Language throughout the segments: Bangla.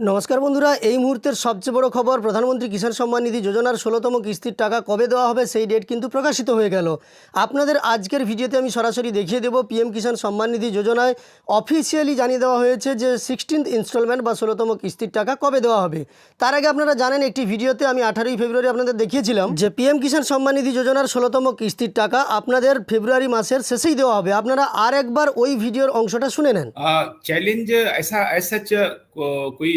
নমস্কার বন্ধুরা এই মুহূর্তের সবচেয়ে বড় খবর প্রধানমন্ত্রী কিষাণ সম্মান নিধি যোজনার ষোলোতম কিস্তির টাকা কবে দেওয়া হবে সেই ডেট কিন্তু প্রকাশিত হয়ে গেল আপনাদের আজকের ভিডিওতে আমি সরাসরি দেখিয়ে দেবো পিএম কিষাণ সম্মান নিধি যোজনায় অফিসিয়ালি জানিয়ে দেওয়া হয়েছে যে সিক্সটিন্থ ইনস্টলমেন্ট বা ষোলোতম কিস্তির টাকা কবে দেওয়া হবে তার আগে আপনারা জানেন একটি ভিডিওতে আমি আঠারোই ফেব্রুয়ারি আপনাদের দেখিয়েছিলাম যে পিএম কিষাণ সম্মান নিধি যোজনার ষোলোতম কিস্তির টাকা আপনাদের ফেব্রুয়ারি মাসের শেষেই দেওয়া হবে আপনারা আর একবার ওই ভিডিওর অংশটা শুনে নেন चैलेंज ऐसा एज सच कोई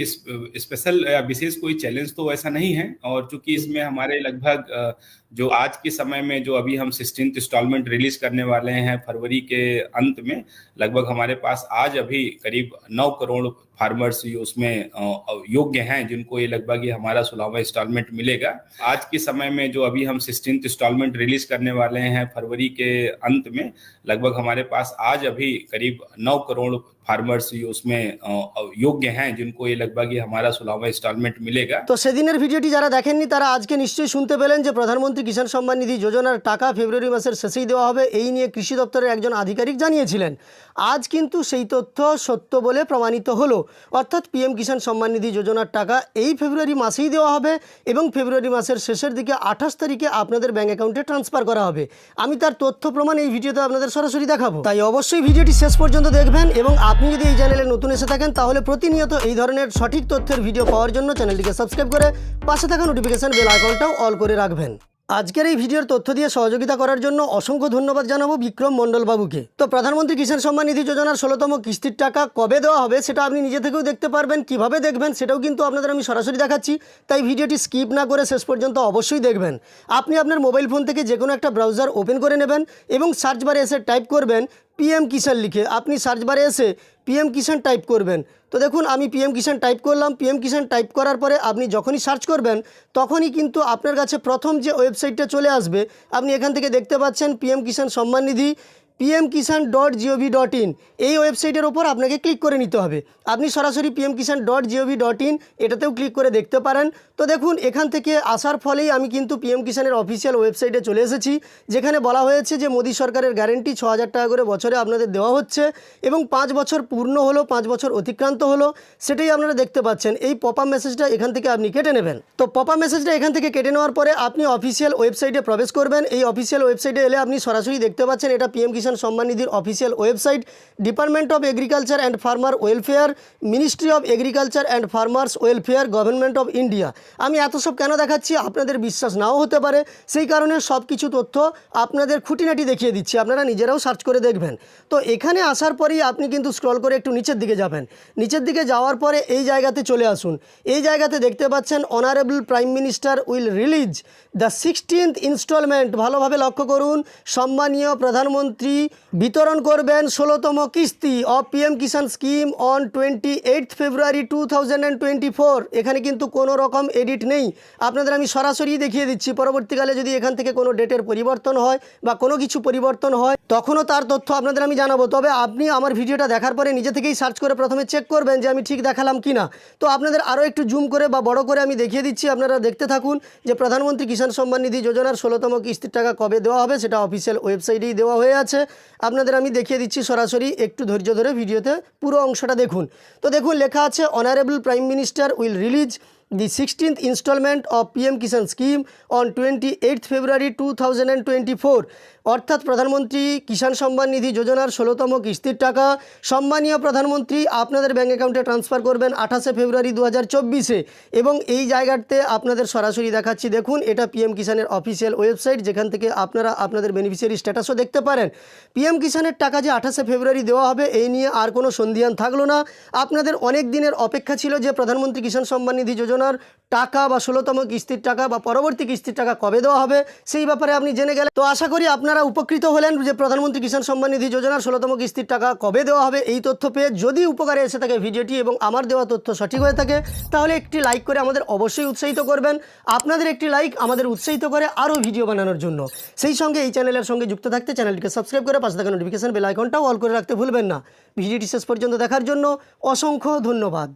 स्पेशल या विशेष कोई चैलेंज तो ऐसा नहीं है। और चूँकि इसमें हमारे लगभग जो आज के समय में जो अभी हम सिक्सटीन इंस्टॉलमेंट रिलीज करने वाले हैं फरवरी के अंत में लगभग हमारे पास आज अभी करीब नौ करोड़ फार्मर्स ये उसमें अ, योग्य हैं जिनको ये लगभग ये हमारा सोलहवा इंस्टॉलमेंट मिलेगा आज के समय में जो अभी हम सिक्सटीन इंस्टॉलमेंट रिलीज करने वाले हैं फरवरी के अंत में लगभग हमारे पास आज अभी करीब नौ करोड़ फार्मर्स ये उसमें अ, योग्य हैं जिनको ये लगभग ये हमारा सोलहवा इंस्टॉलमेंट मिलेगा তো সেদিনের ভিডিওটি যারা দেখেননি তারা আজকে নিশ্চয়ই শুনতে পেলেন যে প্রধানমন্ত্রী কিষাণ সম্মান নিধি যোজনার টাকা ফেব্রুয়ারি মাসের শেষেই দেওয়া হবে। এই নিয়ে কৃষি দপ্তরের একজন আধিকারিক জানিয়েছিলেন। আজ কিন্তু সেই তথ্য সত্য বলে প্রমাণিত হলো। অর্থাৎ পিএম কিষাণ সম্মান নিধি যোজনার টাকা এই ফেব্রুয়ারি মাসেই দেওয়া হবে এবং ফেব্রুয়ারি মাসের শেষের দিকে আঠাশ তারিখে আপনাদের ব্যাঙ্ক অ্যাকাউন্টে ট্রান্সফার করা হবে। আমি তার তথ্য প্রমাণ এই ভিডিওতে আপনাদের সরাসরি দেখাবো। তাই অবশ্যই ভিডিওটি শেষ পর্যন্ত দেখবেন এবং আপনি যদি এই চ্যানেলে নতুন এসে থাকেন, তাহলে প্রতিনিয়ত এই ধরনের সঠিক তথ্যের ভিডিও পাওয়ার জন্য চ্যানেলটিকে সাবস্ক্রাইব করে পাশে থাকা নোটিফিকেশন বেল আইকনটাও অল করে রাখবেন। আজকের এই ভিডিওর তথ্য দিয়ে সহযোগিতা করার জন্য অসংখ্য ধন্যবাদ জানাব বিক্রম মণ্ডলবাবুকে। তো প্রধানমন্ত্রী কিষাণ সম্মান নিধি যোজনার ষোলোতম কিস্তির টাকা কবে দেওয়া হবে সেটা আপনি নিজে থেকেও দেখতে পারবেন, কীভাবে দেখবেন সেটাও কিন্তু আপনাদের আমি সরাসরি দেখাচ্ছি। তাই ভিডিওটি স্কিপ না করে শেষ পর্যন্ত অবশ্যই দেখবেন। আপনি আপনার মোবাইল ফোন থেকে যে কোনো একটা ব্রাউজার ওপেন করে নেবেন এবং সার্চ বারে এসে টাইপ করবেন পিএম কিষাণ লিখে, আপনি সার্চ বারে এসে পিএম কিষাণ টাইপ করবেন। তো দেখুন, আমি পিএম কিষাণ টাইপ করলাম। পিএম কিষাণ টাইপ করার পরে আপনি যখনই সার্চ করবেন, তখনই কিন্তু আপনার কাছে প্রথম যে ওয়েবসাইটটা চলে আসবে, আপনি এখান থেকে দেখতে পাচ্ছেন PM Kisan Samman Nidhi. PM Kisan dot G O V dot in এই ওয়েবসাইটের ওপর আপনাকে ক্লিক করে নিতে হবে। আপনি সরাসরি PM Kisan dot G O V dot in এটাতেও ক্লিক করে দেখতে পারেন। তো দেখুন, এখান থেকে আসার ফলেই আমি কিন্তু পিএম কিষানের অফিসিয়াল ওয়েবসাইটে চলে এসেছি, যেখানে বলা হয়েছে যে মোদী সরকারের গ্যারেন্টি ছ হাজার টাকা করে বছরে আপনাদের দেওয়া হচ্ছে এবং পাঁচ বছর পূর্ণ হলো, পাঁচ বছর অতিক্রান্ত হলো, সেটাই আপনারা দেখতে পাচ্ছেন। এই পপা মেসেজটা এখান থেকে আপনি কেটে নেবেন। তো পপা মেসেজটা এখান থেকে কেটে নেওয়ার পরে আপনি অফিসিয়াল ওয়েবসাইটে প্রবেশ করবেন। এই অফিসিয়াল ওয়েবসাইটে এলে আপনি সরাসরি দেখতে পাচ্ছেন এটা PM Kisan Samman নিধির official website department of agriculture and farmer welfare ministry of agriculture and farmers welfare government of India আমি এত সব কেন দেখাচ্ছি? আপনাদের বিশ্বাস নাও হতে পারে। সেই কারণে সব কিছু তথ্য আপনাদের খুঁটিনাটি দেখিয়ে দিচ্ছি। আপনারা নিজেরাও সার্চ করে দেখবেন। তো এখানে আসার পরেই আপনি কিন্তু স্ক্রল করে একটু নিচের দিকে যাবেন। নিচের দিকে যাওয়ার পরে এই জায়গাতে চলে আসুন। এই জায়গাতে দেখতে পাচ্ছেন honourable prime minister will release the sixteenth instalment ভালোভাবে লক্ষ্য করুন। সম্মানীয় প্রধানমন্ত্রী বিতরণ করবেন ষোলোতম কিস্তি of PM Kisan scheme on twenty eight February two thousand এখানে কিন্তু কোনো রকম এডিট নেই। আপনাদের আমি সরাসরি দেখিয়ে দিচ্ছি। পরবর্তীকালে যদি এখান থেকে কোনো ডেটের পরিবর্তন হয় বা কোনো কিছু পরিবর্তন হয়, তখনও তার তথ্য আপনাদের আমি জানাব। তবে আপনি আমার ভিডিওটা দেখার পরে নিজে থেকেই সার্চ করে প্রথমে চেক করবেন যে আমি ঠিক দেখালাম কি না তো আপনাদের আরও একটু জুম করে বা বড় করে আমি দেখিয়ে দিচ্ছি। আপনারা দেখতে থাকুন যে প্রধানমন্ত্রী কিষাণ সম্মান নিধি যোজনার ষোলোতম কিস্তির টাকা কবে দেওয়া হবে, সেটা অফিসিয়াল ওয়েবসাইটেই দেওয়া হয়ে আছে। আপনাদের আমি দেখিয়ে দিচ্ছি সরাসরি একটু ধৈর্য ধরে ভিডিওতে পুরো অংশটা দেখুন। তো দেখুন, লেখা আছে honourable prime minister will release Kisan scheme on twenty eight February two thousand and twenty four অর্থাৎ প্রধানমন্ত্রী কিষাণ সম্মান নিধি যোজনার ষোলোতম কিস্তির টাকা সম্মানীয় প্রধানমন্ত্রী আপনাদের ব্যাঙ্ক অ্যাকাউন্টে ট্রান্সফার করবেন আঠাশে ফেব্রুয়ারি দু হাজার এবং এই জায়গাতে আপনাদের সরাসরি দেখাচ্ছি, দেখুন, এটা পিএম কিষাণের অফিসিয়াল ওয়েবসাইট যেখান থেকে আপনারা আপনাদের বেনিফিশিয়ারি স্ট্যাটাসও দেখতে পারেন। পিএম কিষাণের টাকা যে আঠাশে ফেব্রুয়ারি দেওয়া হবে, এই নিয়ে আর কোনো সন্ধিয়ান থাকল না। আপনাদের অনেক দিনের অপেক্ষা ছিল যে প্রধানমন্ত্রী কিষাণ সম্মান নিধি যোজনার টাকা বা ষোলোতম কিস্তির টাকা বা পরবর্তী কিস্তির টাকা কবে দেওয়া হবে, সেই ব্যাপারে আপনি জেনে গেলেন তো আশা করি আপনারা উপকৃত হলেন যে প্রধানমন্ত্রী কিষাণ সম্মান নিধি যোজনার ষোলোতম কিস্তির টাকা কবে দেওয়া হবে, এই তথ্য পেয়ে যদি উপকারে এসে থাকে ভিডিওটি এবং আমার দেওয়া তথ্য সঠিক হয়ে থাকে, তাহলে একটি লাইক করে আমাদের অবশ্যই উৎসাহিত করবেন। আপনাদের একটি লাইক আমাদের উৎসাহিত করে আরও ভিডিও বানানোর জন্য। সেই সঙ্গে এই চ্যানেলের সঙ্গে যুক্ত থাকতে চ্যানেলটিকে সাবস্ক্রাইব করে পাশে থাকা নোটিফিকেশান বেল আইকনটাও অল করে রাখতে ভুলবেন না। ভিডিওটি শেষ পর্যন্ত দেখার জন্য অসংখ্য ধন্যবাদ।